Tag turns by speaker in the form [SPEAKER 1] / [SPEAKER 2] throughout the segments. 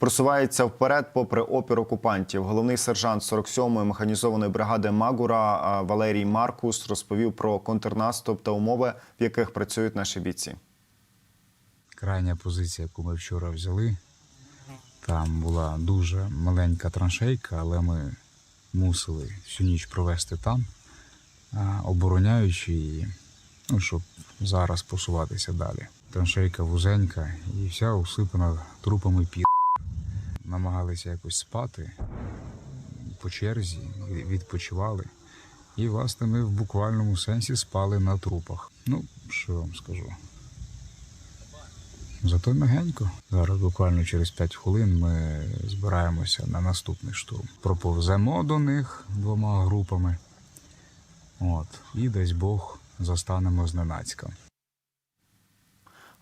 [SPEAKER 1] Просувається вперед, попри опір окупантів. Головний сержант 47-ї механізованої бригади Магура Валерій Маркус розповів про контрнаступ та умови, в яких працюють наші бійці.
[SPEAKER 2] Крайня позиція, яку ми вчора взяли, там була дуже маленька траншейка, але ми мусили всю ніч провести там, обороняючи її, ну, щоб зараз посуватися далі. Траншейка вузенька і вся усипана трупами пір. Намагалися якось спати по черзі, відпочивали. І, власне, ми в буквальному сенсі спали на трупах. Ну, що вам скажу. Зато мягенько. Зараз буквально через 5 хвилин ми збираємося на наступний штурм. Проповземо до них двома групами. От, і десь Бог застанемо зненацька.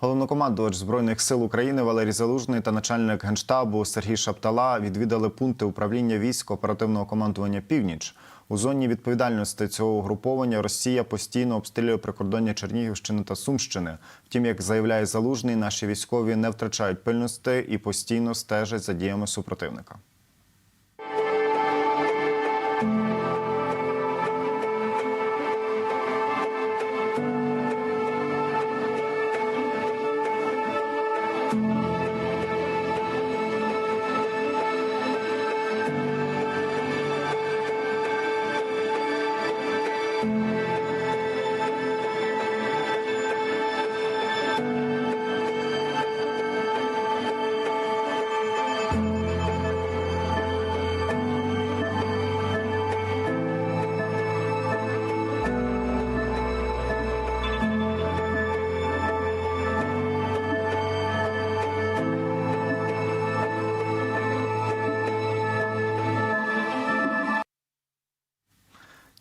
[SPEAKER 1] Головнокомандувач збройних сил України Валерій Залужний та начальник генштабу Сергій Шаптала відвідали пункти управління військ оперативного командування Північ. У зоні відповідальності цього угруповання Росія постійно обстрілює прикордоння Чернігівщини та Сумщини. Втім, як заявляє Залужний, наші військові не втрачають пильності і постійно стежать за діями супротивника.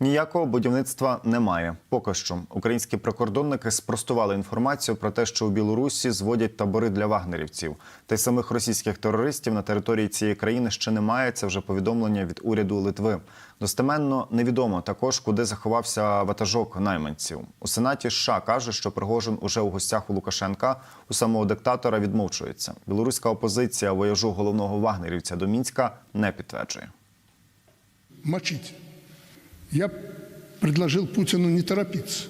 [SPEAKER 1] Ніякого будівництва немає. Поки що українські прикордонники спростували інформацію про те, що у Білорусі зводять табори для вагнерівців. Та й самих російських терористів на території цієї країни ще немає. Це вже повідомлення від уряду Литви. Достеменно невідомо також, куди заховався ватажок найманців. У сенаті США каже, що Пригожин уже у гостях у Лукашенка у самого диктатора відмовчується. Білоруська опозиція вояжу головного вагнерівця до Мінська не підтверджує.
[SPEAKER 3] мочить. Я предложил Путину не торопиться.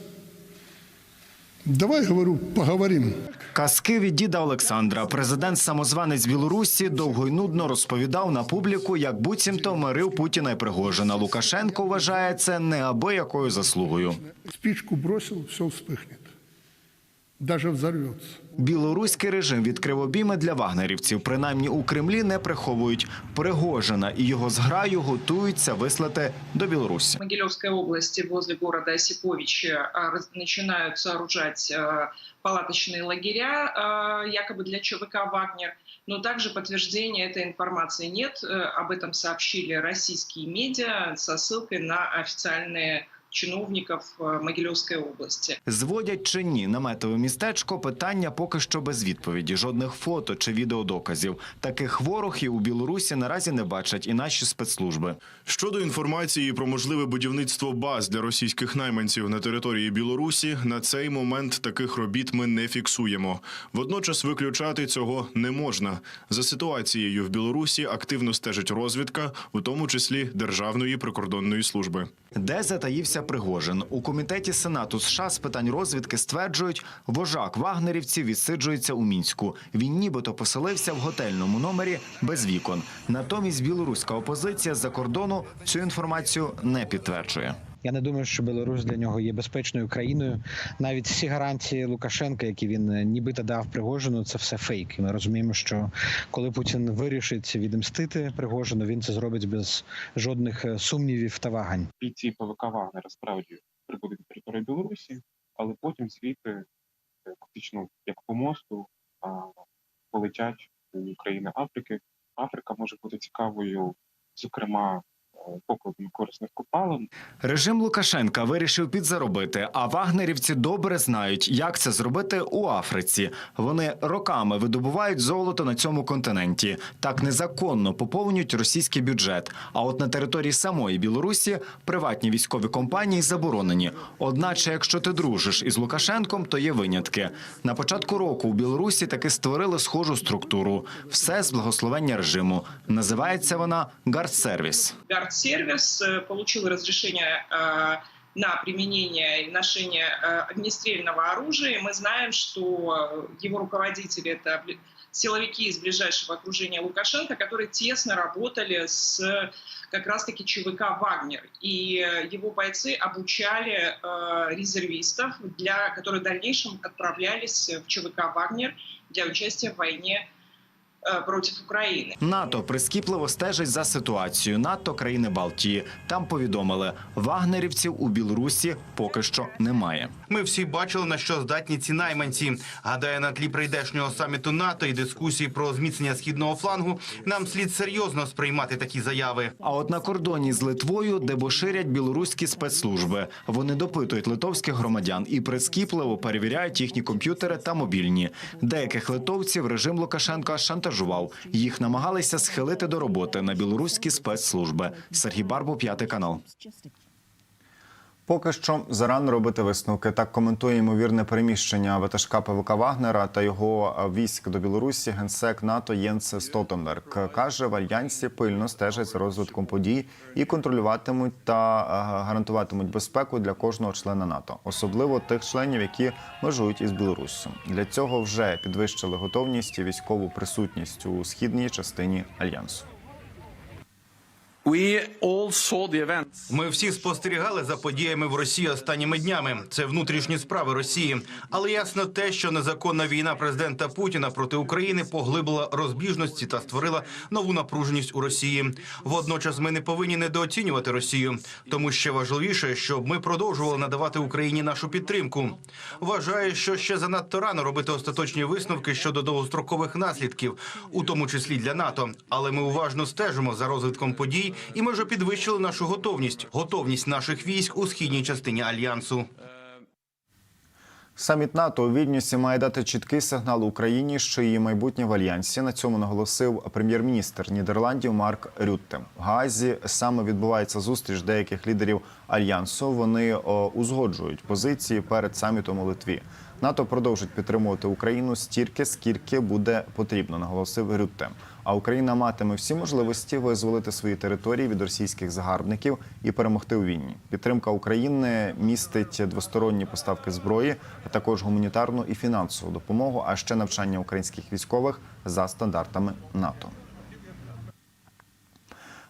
[SPEAKER 3] Давай, говорю, поговорим.
[SPEAKER 4] Казки від діда Олександра. Президент самозванець Білорусі довго й нудно розповідав на публіку, як буцімто мирив Путіна і Пригожина. Лукашенко вважає це неабиякою заслугою.
[SPEAKER 3] Спічку бросив, все вспыхнет Даже взорвется.
[SPEAKER 4] Білоруський режим відкрив обійми для вагнерівців. Принаймні у Кремлі не приховують Пригожина і його зграю готуються вислати до Білорусі.
[SPEAKER 5] В Могилевской области возле города Осиповича а, раз- начинают сооружать а, палаточные лагеря, а, якобы для ЧВК «Вагнер». Но также подтверждения этой информации нет. Э, Об этом сообщили российские медиа со ссылкой на официальные чиновников э, Могилевской области.
[SPEAKER 4] Зводять чи ні наметове містечко питання поки що без відповіді. Жодних фото чи відеодоказів. Таких ворогів у Білорусі наразі не бачать і наші спецслужби.
[SPEAKER 6] Щодо інформації про можливе будівництво баз для російських найманців на території Білорусі, на цей момент таких робіт ми не фіксуємо. Водночас виключати цього не можна. За ситуацією в Білорусі активно стежить розвідка, у тому числі Державної прикордонної служби.
[SPEAKER 4] Де затаївся Пригожин у комітеті Сенату США з питань розвідки стверджують, вожак вагнерівців відсиджується у мінську. Він нібито поселився в готельному номері без вікон. Натомість білоруська опозиція з-за кордону цю інформацію не підтверджує.
[SPEAKER 7] Я не думаю, що Білорусь для нього є безпечною країною. Навіть всі гарантії Лукашенка, які він е, нібито дав Пригожину, це все фейк. І ми розуміємо, що коли Путін вирішить відомстити Пригожину, він це зробить без жодних е, сумнівів та вагань.
[SPEAKER 8] бійці ПВК Вагнера справді прибудуть на територію Білорусі, але потім звідти е, фактично як по мосту полетять у країни Африки. Африка може бути цікавою, зокрема, покладено корисних копалин.
[SPEAKER 4] Режим Лукашенка вирішив підзаробити, а вагнерівці добре знають, як це зробити у Африці. Вони роками видобувають золото на цьому континенті, так незаконно поповнюють російський бюджет. А от на території самої Білорусі приватні військові компанії заборонені. Одначе, якщо ти дружиш із Лукашенком, то є винятки. На початку року у Білорусі таки створили схожу структуру. Все з благословення режиму. Називається вона Гардсервіс.
[SPEAKER 5] Гардсервис э, получил разрешение э, на применение и ношение э, огнестрельного оружия. Мы знаем, что его руководители — это силовики из ближайшего окружения Лукашенко, которые тесно работали с как раз-таки ЧВК «Вагнер». И его бойцы обучали резервистов, для, которые в дальнейшем отправлялись в ЧВК «Вагнер» для участия в войне э, против Украины.
[SPEAKER 4] НАТО прискіпливо стежить за ситуацією. НАТО країни Балтії. Там повідомили, вагнерівців у Білорусі поки що немає.
[SPEAKER 9] Ми всі бачили, на що здатні ці найманці. Гадаю, на тлі прийдешнього саміту НАТО і дискусії про зміцнення східного флангу нам слід серйозно сприймати такі заяви.
[SPEAKER 4] А от на кордоні з Литвою дебоширять білоруські спецслужби. Вони допитують литовських громадян і прискіпливо перевіряють їхні комп'ютери та мобільні. Деяких литовців режим Лукашенка шантажував. Їх намагалися схилити до роботи на білоруські спецслужби. Сергій Барбу, п'ятий канал.
[SPEAKER 1] Поки що зарано робити висновки. Так коментує ймовірне переміщення ватажка ПВК Вагнера та його е, військ до Білорусі генсек НАТО Єнс Столтенберг. Каже, в альянсі пильно стежать за розвитком подій і контролюватимуть та е, гарантуватимуть безпеку для кожного члена НАТО, особливо тих членів, які межують із Білоруссю. Для цього вже підвищили готовність і військову присутність у східній частині альянсу.
[SPEAKER 9] Ми всі спостерігали за подіями в Росії останніми днями. Це внутрішні справи Росії. Але ясно те, що незаконна війна президента Путіна проти України поглибила розбіжності та створила нову напруженість у Росії. Водночас ми не повинні недооцінювати Росію, тому ще важливіше, щоб ми продовжували надавати Україні нашу підтримку. Вважаю, що ще занадто рано робити остаточні висновки щодо довгострокових наслідків, у тому числі для НАТО. Але ми уважно стежимо за розвитком подій, і ми вже підвищили нашу готовність, готовність наших військ у східній частині альянсу.
[SPEAKER 1] Саміт НАТО у Вільнюсі має дати чіткий сигнал Україні, що її майбутнє в альянсі. На цьому наголосив прем'єр-міністр Нідерландів Марк Рютте. В Гаазі саме відбувається зустріч деяких лідерів альянсу. Вони узгоджують позиції перед самітом у Литві. НАТО продовжить підтримувати Україну стільки, скільки буде потрібно, наголосив Рютте. А Україна матиме всі можливості визволити свої території від російських загарбників і перемогти у війні. Підтримка України містить двосторонні поставки зброї, а також гуманітарну і фінансову допомогу, а ще навчання українських військових за стандартами НАТО.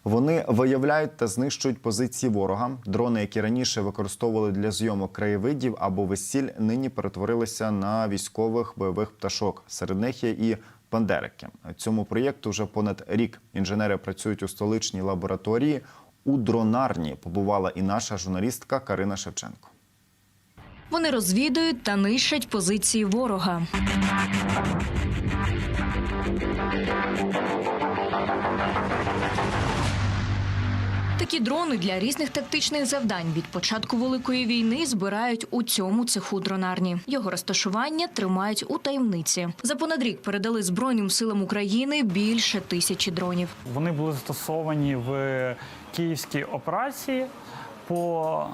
[SPEAKER 1] Вони виявляють та знищують позиції ворога. Дрони, які раніше використовували для зйомок краєвидів або весіль, нині перетворилися на військових бойових пташок. Серед них є і бандерики. Цьому проєкту вже понад рік інженери працюють у столичній лабораторії. У дронарні побувала і наша журналістка Карина Шевченко.
[SPEAKER 10] Вони розвідують та нищать позиції ворога. Такі дрони для різних тактичних завдань від початку великої війни збирають у цьому цеху дронарні. Його розташування тримають у таємниці. За понад рік передали Збройним силам України більше тисячі дронів.
[SPEAKER 11] Вони були застосовані в київській операції по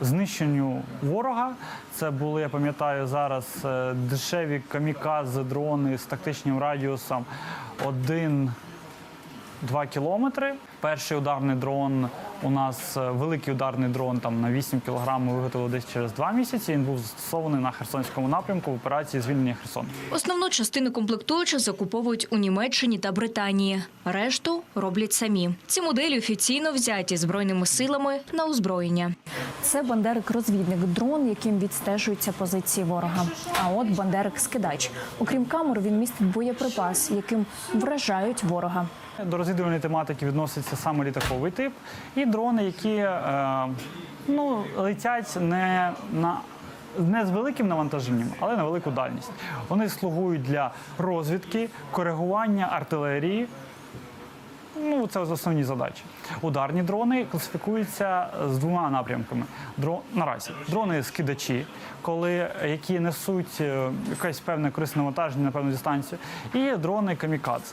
[SPEAKER 11] знищенню ворога. Це були, я пам'ятаю, зараз е, дешеві камікадзе дрони з тактичним радіусом 1-2 кілометри. Перший ударний дрон у нас е, великий ударний дрон там на 8 кг ми виготовили десь через 2 місяці. Він був застосований на Херсонському напрямку в операції звільнення Херсону.
[SPEAKER 10] Основну частину комплектуючих закуповують у Німеччині та Британії. Решту роблять самі. Ці моделі офіційно взяті збройними силами на озброєння.
[SPEAKER 12] Це бандерик-розвідник, дрон, яким відстежуються позиції ворога. А от бандерик-скидач. Окрім камер, він містить боєприпас, яким вражають ворога.
[SPEAKER 11] До розвідувальної тематики відноситься саме літаковий тип і дрони, які е, ну, летять не на не з великим навантаженням, але на велику дальність. Вони слугують для розвідки, коригування артилерії. Ну, це основні задачі. Ударні дрони класифікуються з двома напрямками. Дро... Наразі дрони скидачі, коли які несуть е, якесь певне корисне навантаження на певну дистанцію, і дрони камікадзе.